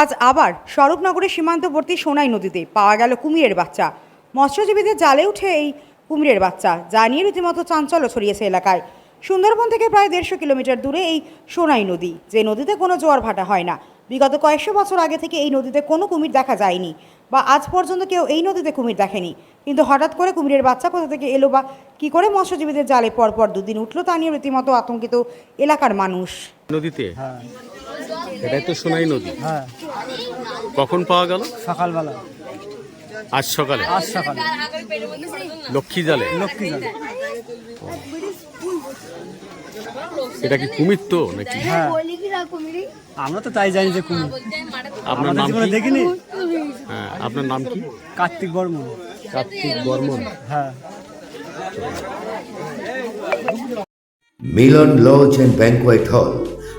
আজ আবার স্বরূপনগরের সীমান্তবর্তী সোনাই নদীতে পাওয়া গেল কুমিরের বাচ্চা। মৎস্যজীবীদের জালে উঠে এই কুমিরের বাচ্চা যা নিয়ে রীতিমতো চাঞ্চল্য ছড়িয়েছে এলাকায়। সুন্দরবন থেকে প্রায় দেড়শো কিলোমিটার দূরে এই সোনাই নদী যে নদীতে কোনো জোয়ার ভাটা হয় না। বিগত কয়েকশো বছর আগে থেকে এই নদীতে কোনো কুমির দেখা যায়নি বা আজ পর্যন্ত কেউ এই নদীতে কুমির দেখেনি। কিন্তু হঠাৎ করে কুমিরের বাচ্চা কোথা থেকে এলো বা কী করে মৎস্যজীবীদের জালে পরপর দুদিন উঠল তা নিয়ে রীতিমতো আতঙ্কিত এলাকার মানুষ। নদীতে? হ্যাঁ। এটাই তো সোনাই নদী। হ্যাঁ। কখন পাওয়া গেল? সকালবেলা। আজ সকালে? আজ সকালে। লক্ষ্মী জালে? লক্ষ্মী জানে এটা কি কুমির তো নাকি? হ্যাঁ। আমরা তো তাই জানি যে কুমির। আপনার নাম কি? দেখিনি। হ্যাঁ আপনার নাম কি? কার্তিক বর্মন। কার্তিক বর্মন। হ্যাঁ। মিলন লজ অ্যান্ড ব্যাংকোয়েট হল।